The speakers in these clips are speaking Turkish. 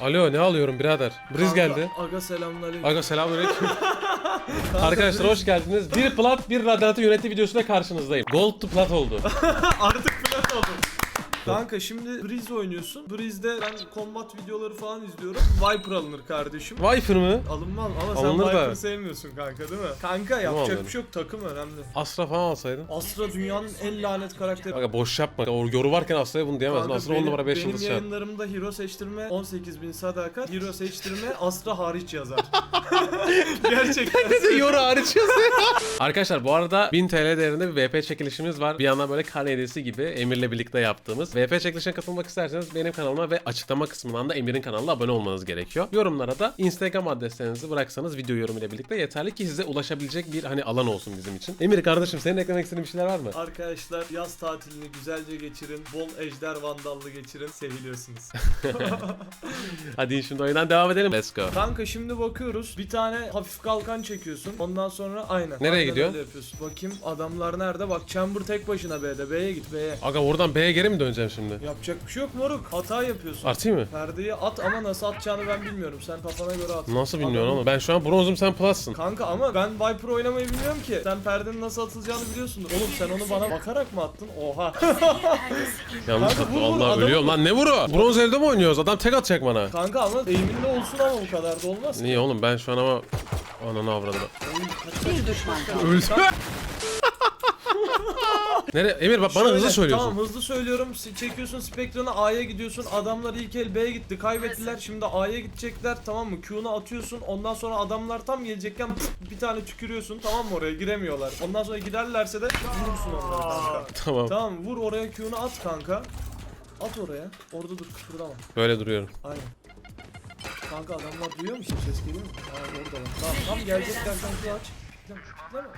Alo ne alıyorum birader? Briz geldi. Aga selamünaleyküm. Aga selamünaleyküm. Arkadaşlar hoş geldiniz. Bir plat bir radyantı yöneti videosuyla karşınızdayım. Gold to plat oldu. Artık. Kanka şimdi Breeze oynuyorsun. Breeze'de ben combat videoları falan izliyorum. Viper alınır kardeşim. Viper mı? Alınmaz ama sen Alınır da. Sevmiyorsun kanka değil mi? Kanka yapacak alıyorum? bir şey yok takım önemli. Astra falan alsaydın. Astra dünyanın en lanet karakteri. Aga boş yapma. O yoru varken Astra'ya bunu diyemezsin. Kanka Astra 10 benim- numara 5 Benim yıldız şart. yayınlarımda hero seçtirme 18.000 sadakat, hero seçtirme Astra hariç yazar. Gerçekten. Bir de yoru hariç yazıyor. Arkadaşlar bu arada 1000 TL değerinde bir VP çekilişimiz var. Bir yandan böyle kan hediyesi gibi Emir'le birlikte yaptığımız. VP çekilişine katılmak isterseniz benim kanalıma ve açıklama kısmından da Emir'in kanalına abone olmanız gerekiyor. Yorumlara da Instagram adreslerinizi bıraksanız video yorumuyla birlikte yeterli ki size ulaşabilecek bir hani alan olsun bizim için. Emir kardeşim senin eklemek istediğin bir şeyler var mı? Arkadaşlar yaz tatilini güzelce geçirin. Bol ejder vandallı geçirin. Seviliyorsunuz. Hadi şimdi oyundan devam edelim. Let's go. Kanka şimdi bakıyoruz. Bir tane hafif kalkan çekiyorsun. Ondan sonra aynen. Nereye aynen gidiyor? öyle yapıyorsun. Bakayım adamlar nerede? Bak Chamber tek başına B'de. B'ye git B'ye. Aga oradan B'ye geri mi döneceğim şimdi? Yapacak bir şey yok moruk. Hata yapıyorsun. Artayım mı? Perdeyi at ama nasıl atacağını ben bilmiyorum. Sen kafana göre at. Nasıl bilmiyorum ama ben şu an bronzum sen plus'sın. Kanka ama ben Viper oynamayı bilmiyorum ki. Sen perdenin nasıl atılacağını biliyorsundur. Oğlum sen onu bana bakarak mı attın? Oha. Yanlış Kanka attım. vur, vur, Allah adam- ölüyorum lan ne vuru? Bronz elde mi oynuyoruz? Adam tek atacak bana. Kanka ama eğiminde olsun ama bu kadar da olmaz. Niye oğlum ben şu an ama ananı avradım. Bir düşman kaldı. Öldü. Nere? Emir bak bana Şöyle, hızlı söylüyorsun. Tamam hızlı söylüyorum. S- Çekiyorsun Spectre'ını A'ya gidiyorsun. Adamlar ilk el B'ye gitti. Kaybettiler. Şimdi A'ya gidecekler. Tamam mı? Q'nu atıyorsun. Ondan sonra adamlar tam gelecekken bir tane tükürüyorsun. Tamam mı oraya? Giremiyorlar. Ondan sonra giderlerse de vurursun onları kanka. Tamam. Tamam vur oraya Q'nu at kanka. At oraya. Orada dur kıpırdama. Böyle duruyorum. Aynen. Kanka adamlar duyuyor mu şimdi ses geliyor mu? Ha orada Tamam tam gelecekler sen Q aç. Tamam, Kitleme.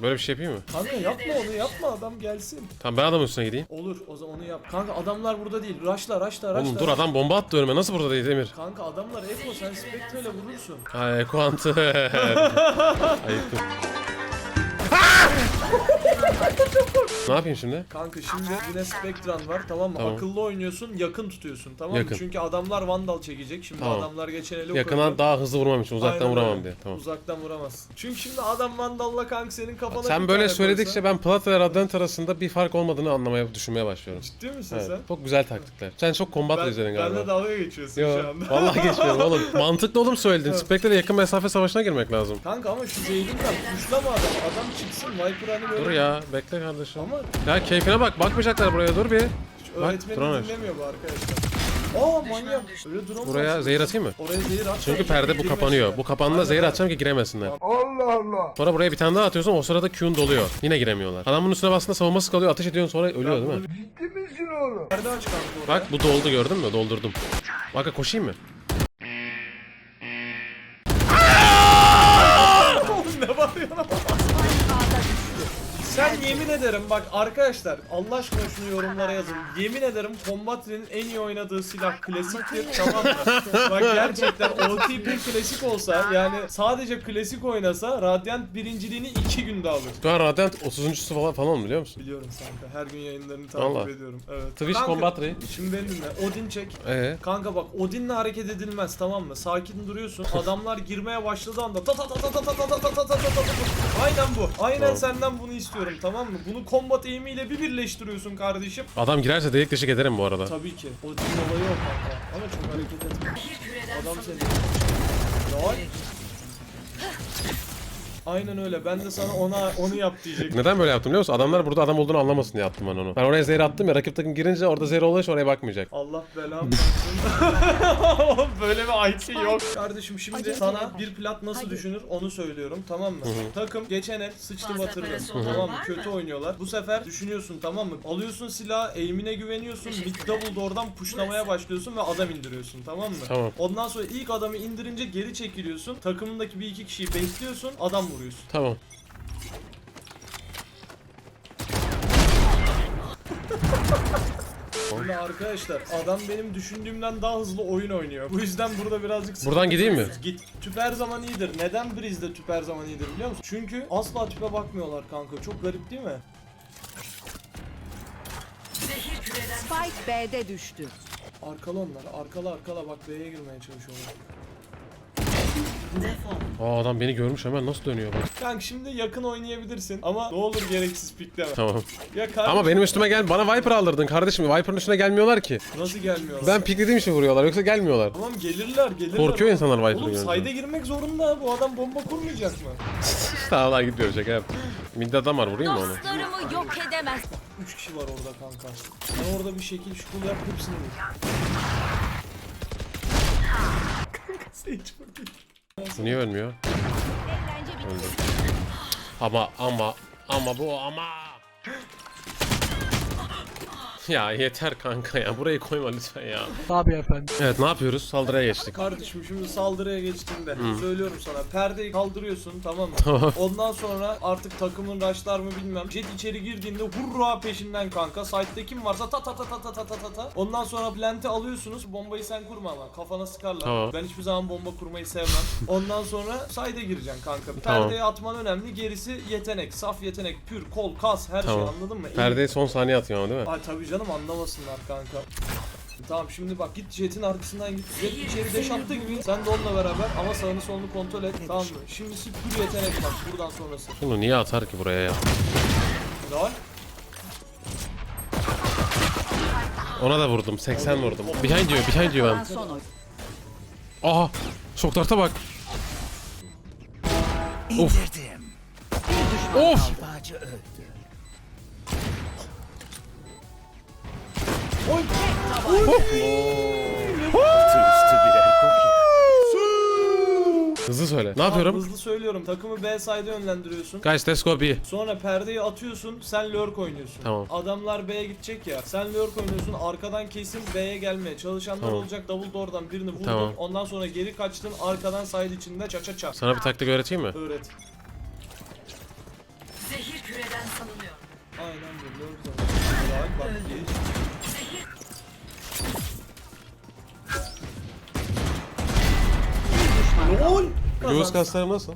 Böyle bir şey yapayım mı? Kanka yapma onu yapma adam gelsin. Tamam ben adamın üstüne gideyim. Olur o zaman onu yap. Kanka adamlar burada değil. Raşla raşla raşla. Oğlum dur adam bomba attı önüme. Nasıl burada değil Emir? Kanka adamlar Eko sen Spectre ile vurursun. Ha Ekuantı. Ayıptım. ne yapayım şimdi? Kanka şimdi yine Spectran var tamam mı? Tamam. Akıllı oynuyorsun yakın tutuyorsun tamam Yakın. mı? Çünkü adamlar Vandal çekecek. Şimdi Tamam. adamlar geçen ele Yakından daha hızlı vurmam için uzaktan Aynen vuramam öyle. diye. Tamam. Uzaktan vuramazsın. Çünkü şimdi adam Vandal'la kanka senin kafana Sen böyle tane söyledikçe koysa- ben Plat ve Radiant arasında bir fark olmadığını anlamaya, düşünmeye başlıyorum. Ciddi misin Evet. sen? Çok güzel taktikler. Sen çok kombat Ben, izledin benle galiba. dalga geçiyorsun şu Yo, anda. vallahi geçmiyorum oğlum. Mantıklı oğlum söyledin. Spectre'le yakın mesafe savaşına girmek lazım. Kanka ama şu Zeydin'den tuşlama adam. Adam çıksın Viper hani böyle. Dur ya, bekle kardeşim. Ama Ya keyfine bak, bakmayacaklar buraya dur bir. öğretmeni drone dinlemiyor bu arkadaşlar. Aa manyak. Öyle drone Buraya var. zehir atayım mı? Oraya zehir at. Çünkü perde bu kapanıyor. işte. Bu kapandığında zehir atacağım ki giremesinler. Allah Allah. Sonra buraya bir tane daha atıyorsun o sırada Q'un doluyor. Yine giremiyorlar. Adamın üstüne bastığında savunması kalıyor ateş ediyorsun sonra ölüyor değil mi? Ciddi misin oğlum? Perde aç kanka oraya. Bak bu doldu gördün mü? Doldurdum. Bak koşayım mı? Yemin ederim bak arkadaşlar Allah aşkına şunu yorumlara yazın. Yemin ederim Combat'in en iyi oynadığı silah klasiktir tamam mı? bak gerçekten OTP klasik olsa yani sadece klasik oynasa Radiant birinciliğini 2 günde alır. An Radiant 30.sü falan, falan biliyor musun? Biliyorum kanka her gün yayınlarını takip Vallahi. ediyorum. Evet. Twitch Kanka. Şimdi beni dinle. Odin çek. Ee, Kanka bak Odin'le hareket edilmez tamam mı? Sakin duruyorsun. Adamlar girmeye başladığı anda ta ta ta ta ta ta ta ta ta ta ta ta ta ta Aynen bu. Aynen senden bunu istiyorum tamam mı? Bunu combat aim'iyle bir birleştiriyorsun kardeşim. adam girerse delik deşik ederim bu arada. Tabii ki. Odin'in olayı o kanka. Ama çok hareket etme. Adam seni. Lol. Aynen öyle. Ben de sana ona onu yap diyecektim. Neden böyle yaptım biliyor musun? Adamlar burada adam olduğunu anlamasın diye yaptım ben onu. Ben oraya zehir attım ya rakip takım girince orada zehir olduğu için oraya bakmayacak. Allah belamı versin. Böyle bir IT yok. Kardeşim şimdi sana bir plat nasıl düşünür onu söylüyorum tamam mı? Takım geçen el sıçtı batırdı. Tamam mı? Kötü oynuyorlar. Bu sefer düşünüyorsun tamam mı? Alıyorsun silahı, eğimine güveniyorsun. Mid double door'dan pushlamaya başlıyorsun ve adam indiriyorsun tamam mı? Tamam. Ondan sonra ilk adamı indirince geri çekiliyorsun. Takımındaki bir iki kişiyi besliyorsun. Adam vuruyorsun. Tamam. Şimdi arkadaşlar adam benim düşündüğümden daha hızlı oyun oynuyor. Bu yüzden burada birazcık sıkıntı Buradan gideyim mi? Git. Tüp her zaman iyidir. Neden Breeze'de tüp her zaman iyidir biliyor musun? Çünkü asla tüpe bakmıyorlar kanka. Çok garip değil mi? Spike B'de düştü. Arkala onlar. Arkala arkala bak B'ye girmeye çalışıyorlar. Aa adam beni görmüş hemen nasıl dönüyor bak. Kanka şimdi yakın oynayabilirsin ama ne olur gereksiz pikleme. Tamam. Ya kardeşim Ama benim üstüme gel bana Viper aldırdın kardeşim. Viper'ın üstüne gelmiyorlar ki. nasıl gelmiyorlar? Ben piklediğim için vuruyorlar yoksa gelmiyorlar. Tamam gelirler gelirler. Korkuyor insanlar Viper'ı Oğlum görünce. sayda girmek zorunda. Bu adam bomba kurmayacak mı? tamam lan gidiyor şaka yap. Midde adam var vurayım mı onu? Dostlarımı yok edemez. 3 kişi var orada kanka. Sen orada bir şekil şukul yap hepsini vur. kanka Sage bakayım. Niye ölmüyor? Öldü. Ama ama ama bu ama. Ya yeter kanka ya burayı koyma lütfen ya. Tabii efendim. Evet ne yapıyoruz? Saldırıya geçtik. Kardeşim şimdi saldırıya geçtiğinde söylüyorum sana perdeyi kaldırıyorsun tamam mı? Tamam. Ondan sonra artık takımın raşlar mı bilmem. Jet içeri girdiğinde hurra peşinden kanka. Site'de kim varsa ta ta ta ta ta ta ta ta ta. Ondan sonra plant'i alıyorsunuz. Bombayı sen kurma ama kafana sıkarlar. Tamam. Ben hiçbir zaman bomba kurmayı sevmem. Ondan sonra side'e gireceksin kanka. Tamam. Perdeyi atman önemli. Gerisi yetenek. Saf yetenek. Pür, kol, kas her Tamam. şey anladın mı? Perdeyi son saniye atıyor ama değil mi? Ay tabii canım anlamasınlar kanka. Tamam şimdi bak git Jet'in arkasından git. Jet içeri deş attı gibi sen de onunla beraber ama sağını solunu kontrol et. Tamam mı? Şimdisi pür yetenek bak buradan sonrası. Bunu niye atar ki buraya ya? Lol. Ona da vurdum. 80 vurdum. Behind diyor, behind diyor ben. Aha! Şok darta bak. Of. Bir düşman Of! Hızlı söyle. Ne yapıyorum? hızlı söylüyorum. Takımı B side'e yönlendiriyorsun. Guys let's go B. Sonra perdeyi atıyorsun, sen lurk oynuyorsun. Tamam. Adamlar B'ye gidecek ya. Sen lurk oynuyorsun, arkadan kesin B'ye gelmeye çalışanlar Tamam. olacak. Double door'dan birini vurdun. Tamam. Ondan sonra geri kaçtın, arkadan side içinde ça ça ça. Sana bir taktik öğreteyim mi? Öğret. Zehir küreden salınıyor. Aynen böyle lurk. Bak bak geç. LOL! Göğüs Kazan. kaslarım nasıl?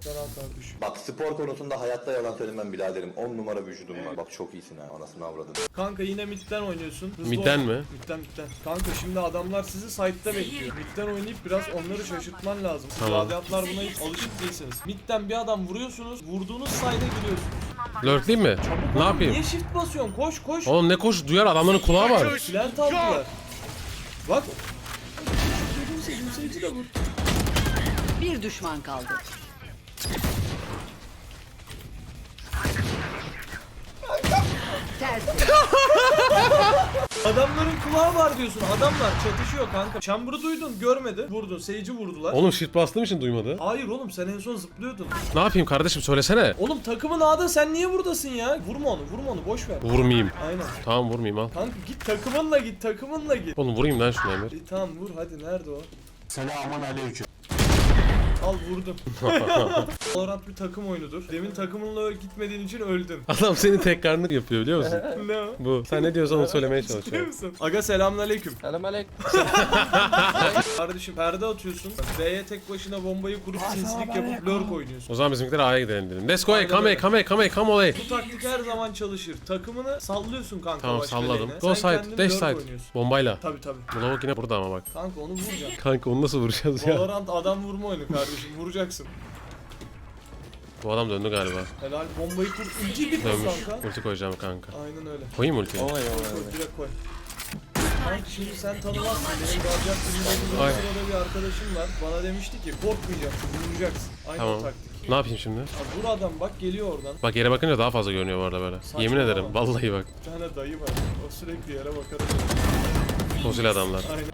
Bak spor konusunda hayatta yalan söylemem biraderim. 10 numara vücudum var. Bak çok iyisin ha. Anasını avradın. Kanka yine midden oynuyorsun. Hızlı Midden ol- mi? Midden midden. Kanka şimdi adamlar sizi site'da bekliyor. Midden oynayıp biraz onları şaşırtman lazım. Tamam. Radyatlar buna hiç alışık değilsiniz. Midden bir adam vuruyorsunuz, vurduğunuz side'e giriyorsunuz. Lurkleyeyim mi? Çabuk Ne olun, yapayım? Niye shift basıyorsun? Koş koş. Oğlum ne koş duyar adamların kulağı var. Plant aldılar. Bak. Bir düşman kaldı. Tersi. Adamların kulağı var diyorsun. Adamlar çatışıyor kanka. Chamber'ı duydun, görmedi. Vurdun, Sage'i vurdular. Oğlum shift bastığım için duymadı. Hayır oğlum sen en son zıplıyordun. Ne yapayım kardeşim söylesene. Oğlum takımın A'da sen niye buradasın ya? Vurma onu, vurma onu, boş ver. Vurmayayım. Aynen. Tamam vurmayayım al. Kanka git takımınla git, takımınla git. Oğlum vurayım lan şunu Emir. E, tamam vur hadi nerede o? Selamun aleyküm. Al vurdum. Valorant bir takım oyunudur. Demin takımınla gitmediğin için öldün. Adam senin tekrarını yapıyor biliyor musun? ne o? Bu. Sen ne diyorsan onu söylemeye Biliyor çalışıyor. musun? Aga selamünaleyküm. Selamünaleyküm. Kardeşim perde atıyorsun. B'ye tek başına bombayı kurup sinsilik yapıp lurk oynuyorsun. O zaman bizimkiler A'ya gidelim dedim. Let's go Aynen come. A come A come A come away. Bu taktik her zaman çalışır. Takımını sallıyorsun kanka Tamam başka salladım. lane'e. Go Sen side, kendin dash lurk side. oynuyorsun. Bombayla. Tabi tabi. Bu lavuk yine burada ama bak. Kanka onu vuracaksın. Kanka onu nasıl vuracağız ya? Valorant adam vurma oyunu kardeşim. Vuracaksın. Bu adam döndü galiba. Helal bombayı kur. Ulti bir Dönmüş. kanka. Ulti koyacağım kanka. Aynen öyle. Koyayım mı ultiyi? Koy direkt koy. Kanka şimdi sen tanımazsın. Benim Gazcak filmde Ay. sırada bir arkadaşım var. Bana demişti ki korkmayacaksın, vuracaksın. Aynı Tamam. o taktik. Ne yapayım şimdi? Ya vur adam bak geliyor oradan. Bak yere bakınca daha fazla görünüyor bu arada böyle. Saçmalama. Yemin ederim vallahi bak. Bir tane dayı var. O sürekli yere bakar. Fosil adamlar. Aynen.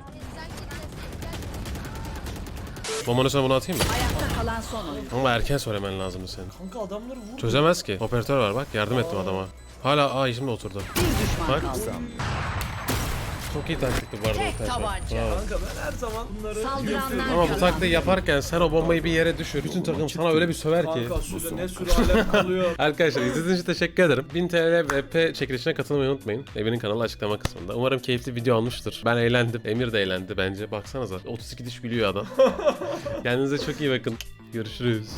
Bombanın üstüne bunu atayım mı? Ayakta kalan son oyun. Ama erken söylemen lazımdı senin. Kanka adamları vur. Çözemez ki. Operatör var bak yardım ettim adama. Hala aa şimdi oturdu. Bir düşman Bak. kaldı. Çok iyi taktikti bu arada. Tek tabanca. Bravo. Kanka ben her zaman bunları Saldıranlar yapıyorum. Ama bu taktiği yaparken sen o bombayı bir yere düşür. Bütün takım sana öyle bir söver ki. Kanka süre ne süre kalıyor. Arkadaşlar izlediğiniz için teşekkür ederim. 1000 TL VP çekilişine katılmayı unutmayın. Emir'in kanalı açıklama kısmında. Umarım keyifli video olmuştur. Ben eğlendim. Emir de eğlendi bence. Baksanıza. 32 diş gülüyor adam. Kendinize çok iyi bakın. Görüşürüz.